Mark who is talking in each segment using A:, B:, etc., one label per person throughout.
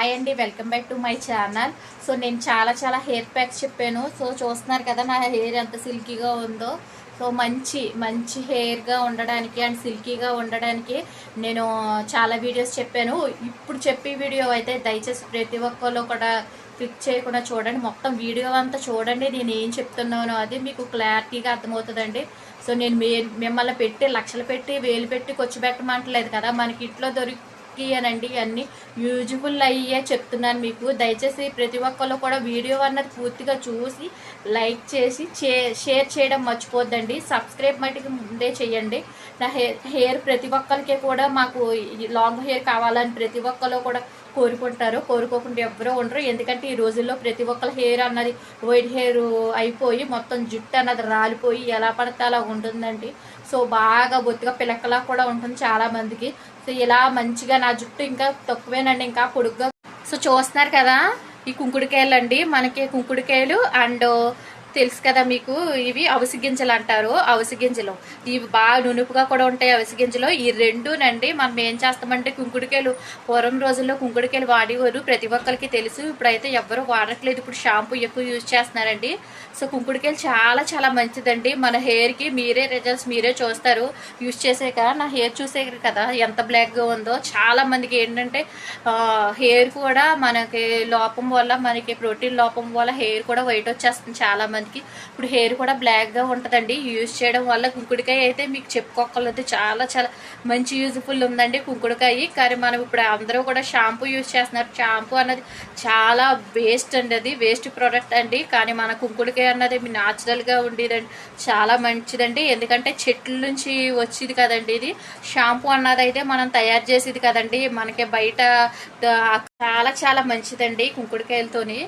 A: Hi అండి welcome back to my channel so నేను చాలా చాలా హెయిర్ ప్యాక్స్ చెప్పాను. సో చూస్తున్నారు కదా నా హెయిర్ ఎంత సిల్కీగా ఉందో. సో మంచి మంచి హెయిర్గా ఉండడానికి అండ్ సిల్కీగా ఉండడానికి నేను చాలా వీడియోస్ చెప్పాను. ఇప్పుడు చెప్పే వీడియో అయితే దయచేసి ప్రతి ఒక్కరు కూడా క్లిక్ చేయకుండా చూడండి. మొత్తం వీడియో అంతా చూడండి. నేను ఏం చెప్తున్నానో అది మీకు క్లారిటీగా అర్థమవుతుందండి. సో నేను మిమ్మల్ని పెట్టి లక్షలు పెట్టి వేలు పెట్టి ఖర్చు పెట్టమంటలేదు కదా. మనకి ఇంట్లో దొరికి అనండి ఇవన్నీ యూజ్ఫుల్ అయ్యే చెప్తున్నాను మీకు. దయచేసి ప్రతి ఒక్కరు కూడా వీడియో అన్నది పూర్తిగా చూసి లైక్ చేసి షేర్ చేయడం మర్చిపోద్దండి. సబ్స్క్రైబ్ మటుకు ముందే చేయండి. నా హెయిర్ హెయిర్ ప్రతి ఒక్కరికి కూడా మాకు లాంగ్ హెయిర్ కావాలని ప్రతి ఒక్కరు కూడా కోరుకుంటారు. కోరుకోకుండా ఎవరో ఉండరు. ఎందుకంటే ఈ రోజుల్లో ప్రతి ఒక్కరి హెయిర్ అన్నది వైట్ హెయిర్ అయిపోయి మొత్తం జుట్టు అన్నది రాలిపోయి ఎలా పడితే అలా ఉంటుందండి. సో బాగా బొత్తిగా పిలకలా కూడా ఉంటుంది చాలామందికి. సో ఇలా మంచిగా నా జుట్టు ఇంకా తక్కువేనండి ఇంకా పొడుగ్గా. సో చూస్తున్నారు కదా ఈ కుంకుడుకాయలు అండి మనకి కుంకుడుకాయలు అండ్ తెలుసు కదా మీకు ఇవి అవిసి గింజలు అంటారు అవిసి గింజలు ఇవి బాగా నునుపుగా కూడా ఉంటాయి అవిసి గింజలు ఈ రెండునండి మనం ఏం చేస్తామంటే కుంకుడుకాయలు పూర్వం రోజుల్లో కుంకుడుకాయలు వాడేవారు ప్రతి ఒక్కరికి తెలుసు. ఇప్పుడైతే ఎవ్వరూ వాడట్లేదు. ఇప్పుడు షాంపూ ఎక్కువ యూజ్ చేస్తున్నారండి. సో కుంకుడుకాయలు చాలా చాలా మంచిదండి. మన హెయిర్కి మీరే రిజల్ట్స్ మీరే చూస్తారు. యూజ్ చేసాక నా హెయిర్ చూసే కదా ఎంత బ్లాక్గా ఉందో. చాలా మందికి ఏంటంటే హెయిర్ కూడా మనకి లోపం వల్ల మనకి ప్రోటీన్ లోపం వల్ల హెయిర్ కూడా వైట్ వచ్చేస్తుంది చాలా మందికి ఇప్పుడు హెయిర్ కూడా బ్లాక్గా ఉంటుందండి. యూజ్ చేయడం వల్ల కుంకుడికాయ అయితే మీకు చెప్పుకోగలదు చాలా చాలా మంచి యూజ్ఫుల్ ఉందండి కుంకుడుకాయ. కానీ మనం ఇప్పుడు అందరూ కూడా షాంపూ యూజ్ చేస్తున్నారు. షాంపూ అన్నది చాలా వేస్ట్ అండి అది. వేస్ట్ ప్రోడక్ట్ అండి. కానీ మన కుంకుడుకాయ అన్నది న్యాచురల్గా ఉండేదండి. చాలా మంచిదండి. ఎందుకంటే చెట్ల నుంచి వచ్చేది కదండి ఇది. షాంపూ అన్నది అయితే మనం తయారు చేసేది కదండి. మనకి బయట చాలా చాలా మంచిదండి కుంకుడుకాయలతోని.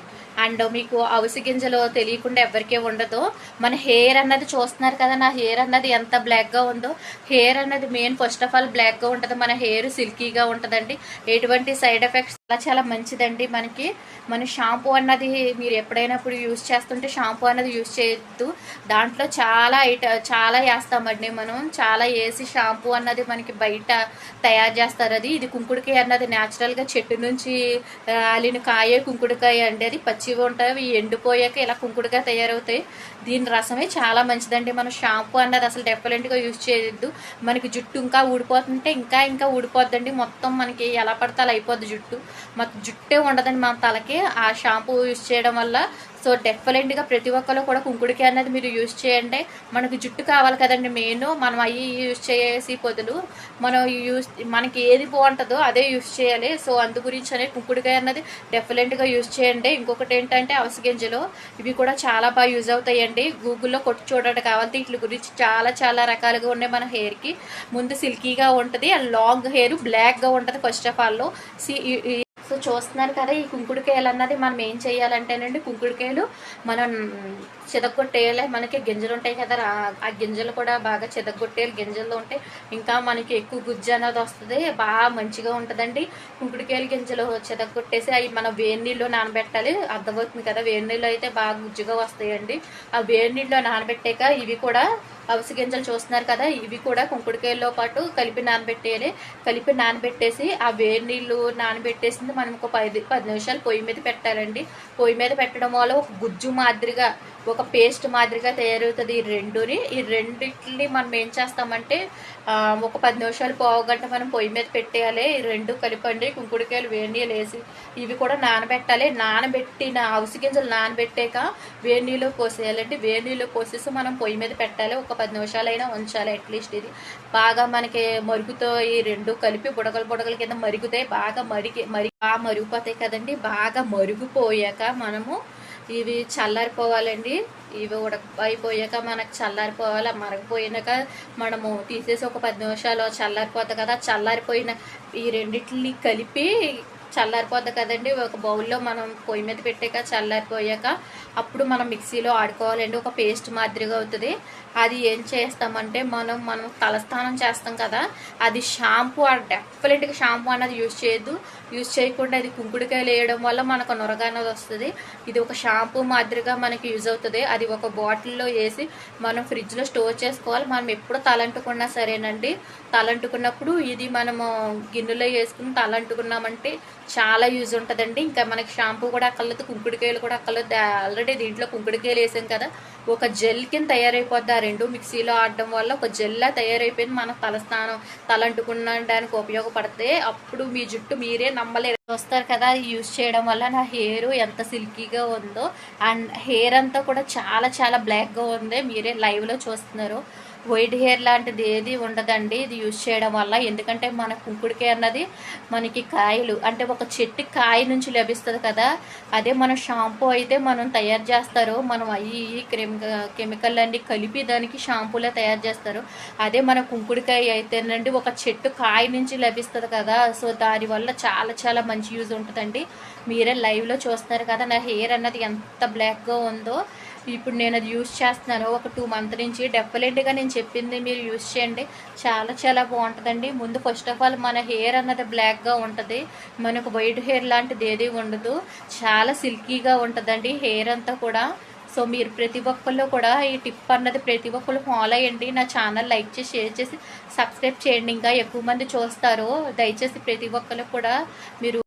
A: అండ్ మీకు అవిసి గింజలు తెలియకుండా ఎవరికీ ఉండదు. మన హెయిర్ అన్నది చూస్తున్నారు కదా నా హెయిర్ అన్నది ఎంత బ్లాక్గా ఉందో. హెయిర్ అన్నది మెయిన్ ఫస్ట్ ఆఫ్ ఆల్ బ్లాక్గా ఉంటుంది. మన హెయిర్ సిల్కీగా ఉంటుందండి. ఎటువంటి సైడ్ ఎఫెక్ట్స్ చాలా చాలా మంచిదండి మనకి. మన షాంపూ అన్నది మీరు ఎప్పుడైనా ఇప్పుడు యూజ్ చేస్తుంటే షాంపూ అన్నది యూజ్ చేయొద్దు. దాంట్లో చాలా ఐట చాలా వేస్తామండి మనం. చాలా వేసి షాంపూ అన్నది మనకి బయట తయారు చేస్తారు అది. ఇది కుంకుడుకాయ అన్నది న్యాచురల్గా చెట్టు నుంచి రాలిన కాయ కుంకుడుకాయ అండి అది పచ్చివి ఉంటాయి అవి ఎండిపోయాక ఇలా కుంకుడుగా తయారవుతాయి. దీని రసమే చాలా మంచిదండి. మనం షాంపూ అన్నది అసలు డెఫినెట్గా యూజ్ చేయొద్దు. మనకి జుట్టు ఇంకా ఊడిపోతుంటే ఇంకా ఇంకా ఊడిపోద్దండి. మొత్తం మనకి ఎలా పడితే అలా అయిపోద్ది జుట్టు. మాకు జుట్టే ఉండదండి మన తలకి. ఆ షాంపూ యూజ్ చేయడం వల్ల సో డెఫినెట్గా ప్రతి ఒక్కరు కూడా కుంకుడికి అనేది మీరు యూజ్ చేయండి. మనకి జుట్టు కావాలి కదండి మెయిన్ మనం అవి యూజ్ చేసి పొదులు. మనం యూజ్ మనకి ఏది బాగుంటుందో అదే యూజ్ చేయాలి. సో అందు గురించి అనేది కుంకుడికాయ అన్నది డెఫినెట్గా యూజ్ చేయండి. ఇంకొకటి ఏంటంటే అవసగింజలు ఇవి కూడా చాలా బాగా యూజ్ అవుతాయండి. గూగుల్లో కొట్టి చూడండి కావాలి వీటి గురించి చాలా చాలా రకాలుగా ఉన్నాయి మన హెయిర్కి ముందు సిల్కీగా ఉంటుంది. అండ్ లాంగ్ హెయిర్ బ్లాక్గా ఉంటుంది ఫస్ట్ ఆఫ్ ఆల్లో సి సో చూస్తున్నారు కదా ఈ కుంకుడుకాయలు అన్నది మనం ఏం చేయాలంటేనండి కుంకుడుకాయలు మనం చెదగొట్టేయాలి. మనకి గింజలు ఉంటాయి కదా ఆ గింజలు కూడా బాగా చెదగొట్టేయాలి. గింజలు ఉంటాయి ఇంకా మనకి ఎక్కువ గుజ్జు అన్నది వస్తుంది బాగా మంచిగా ఉంటుందండి. కుంకుడుకాయలు గింజలు చెదగొట్టేసి అవి మనం వేడి నీళ్ళు నానబెట్టాలి. అర్థమవుతుంది కదా వేడి నీళ్ళు అయితే బాగా గుజ్జుగా వస్తాయండి. ఆ వేడి నీళ్ళు నానబెట్టాక ఇవి కూడా అవిసి గింజలు చూస్తున్నారు కదా ఇవి కూడా కుంకుడుకాయల్లో పాటు కలిపి నానబెట్టేయాలి. కలిపి నానబెట్టేసి ఆ వేడి నీళ్ళు నానబెట్టేసింది మనం ఒక పది పది నిమిషాలు పొయ్యి మీద పెట్టాలండి. పొయ్యి మీద పెట్టడం వల్ల ఒక గుజ్జు మాదిరిగా ఒక పేస్ట్ మాదిరిగా తయారవుతుంది ఈ రెండుని. ఈ రెండింటిని మనం ఏం చేస్తామంటే ఒక పది నిమిషాలు పావు గంట మనం పొయ్యి మీద పెట్టేయాలి. ఈ రెండు కలిపండి. కుంకుడుకాయలు వేడి నీళ్ళు వేసి ఇవి కూడా నానబెట్టాలి. నానబెట్టిన అవసి గింజలు నానబెట్టాక వేడి నీళ్ళు పోసేయాలండి. వేడి నీళ్ళు పోసేసి మనం పొయ్యి మీద పెట్టాలి. ఒక పది నిమిషాలైనా ఉంచాలి అట్లీస్ట్ ఇది. బాగా మనకి మరుగుతో ఈ రెండు కలిపి బుడగలు బుడగల కింద మరుగుతాయి. బాగా మరిగి మరి బాగా మరిగిపోతాయి కదండి. బాగా మరిగిపోయాక మనము ఇవి చల్లారిపోవాలండి. ఇవి ఉడక అయిపోయాక మనకు చల్లారిపోవాలి. మరగపోయినాక మనము తీసేసి ఒక పది నిమిషాలు చల్లారిపోతుంది కదా. చల్లారిపోయిన ఈ రెండింటిని కలిపి చల్లారిపోద్ది కదండి. ఒక బౌల్లో మనం పొయ్యి మీద పెట్టాక చల్లారిపోయాక అప్పుడు మనం మిక్సీలో ఆడుకోవాలండి ఒక పేస్ట్ మాదిరిగా అవుతుంది. అది ఏం చేస్తామంటే మనం మనం తలస్నానం చేస్తాం కదా అది షాంపూ డెఫినెట్గా షాంపూ అనేది యూజ్ చేయొద్దు. యూజ్ చేయకుండా ఇది కుంకుడికాయలు వేయడం వల్ల మనకు నొరగ అనేది వస్తుంది. ఇది ఒక షాంపూ మాదిరిగా మనకి యూజ్ అవుతుంది. అది ఒక బాటిల్లో వేసి మనం ఫ్రిడ్జ్లో స్టోర్ చేసుకోవాలి. మనం ఎప్పుడు తలంటుకున్నా సరేనండి. తలంటుకున్నప్పుడు ఇది మనము గిన్నెలో వేసుకుని తలంటుకున్నామంటే చాలా యూజ్ ఉంటుందండి. ఇంకా మనకి షాంపూ కూడా అక్కర్లేదు కుంకుడికాయలు కూడా అక్కర్లేదు. ఆల్రెడీ దీంట్లో కుంకుడికాయలు వేసాం కదా. ఒక జెల్ కింద తయారైపోద్ది ఆ రెండు మిక్సీలో ఆడడం వల్ల ఒక జెల్లా తయారైపోయింది. మన తలస్నానం తలంటుకునడానికి ఉపయోగపడితే అప్పుడు మీ జుట్టు మీరే నమ్మలేరు. చూస్తారు కదా యూజ్ చేయడం వల్ల నా హెయిర్ ఎంత సిల్కీగా ఉందో. అండ్ హెయిర్ అంతా కూడా చాలా చాలా బ్లాక్గా ఉంది. మీరే లైవ్లో చూస్తున్నారు. వైట్ హెయిర్ లాంటిది ఏది ఉండదండి. ఇది యూజ్ చేయడం వల్ల ఎందుకంటే మన కుంకుడికాయ అన్నది మనకి కాయలు అంటే ఒక చెట్టు కాయ నుంచి లభిస్తుంది కదా. అదే మన షాంపూ అయితే మనం తయారు చేస్తారు. మనం అవి క్రిమి కెమికల్ అన్ని కలిపి దానికి షాంపూలా తయారు చేస్తారు. అదే మన కుంకుడికాయ అయితేనండి ఒక చెట్టు కాయ నుంచి లభిస్తుంది కదా. సో దానివల్ల చాలా చాలా మంచి యూజ్ ఉంటుందండి. మీరే లైవ్లో చూస్తున్నారు కదా నా హెయిర్ అన్నది ఎంత బ్లాక్గా ఉందో. ఇప్పుడు నేను అది యూస్ చేస్తున్నాను. ఒక టూ మంత్ నుంచి డెఫినెట్గా నేను చెప్పింది మీరు యూస్ చేయండి. చాలా చాలా బాగుంటుందండి. ముందు ఫస్ట్ ఆఫ్ ఆల్ మన హెయిర్ అన్నది బ్లాక్గా ఉంటుంది. మనకు వైట్ హెయిర్ లాంటిది ఏది ఉండదు. చాలా సిల్కీగా ఉంటుందండి హెయిర్ అంతా కూడా. సో మీరు ప్రతి ఒక్కళ్ళు కూడా ఈ టిప్ అన్నది ప్రతి ఒక్కళ్ళు ఫాలో అయ్యండి. నా ఛానల్ లైక్ చేసి షేర్ చేసి సబ్స్క్రైబ్ చేయండి. ఇంకా ఎక్కువ మంది చూస్తారు. దయచేసి ప్రతి ఒక్కళ్ళు కూడా మీరు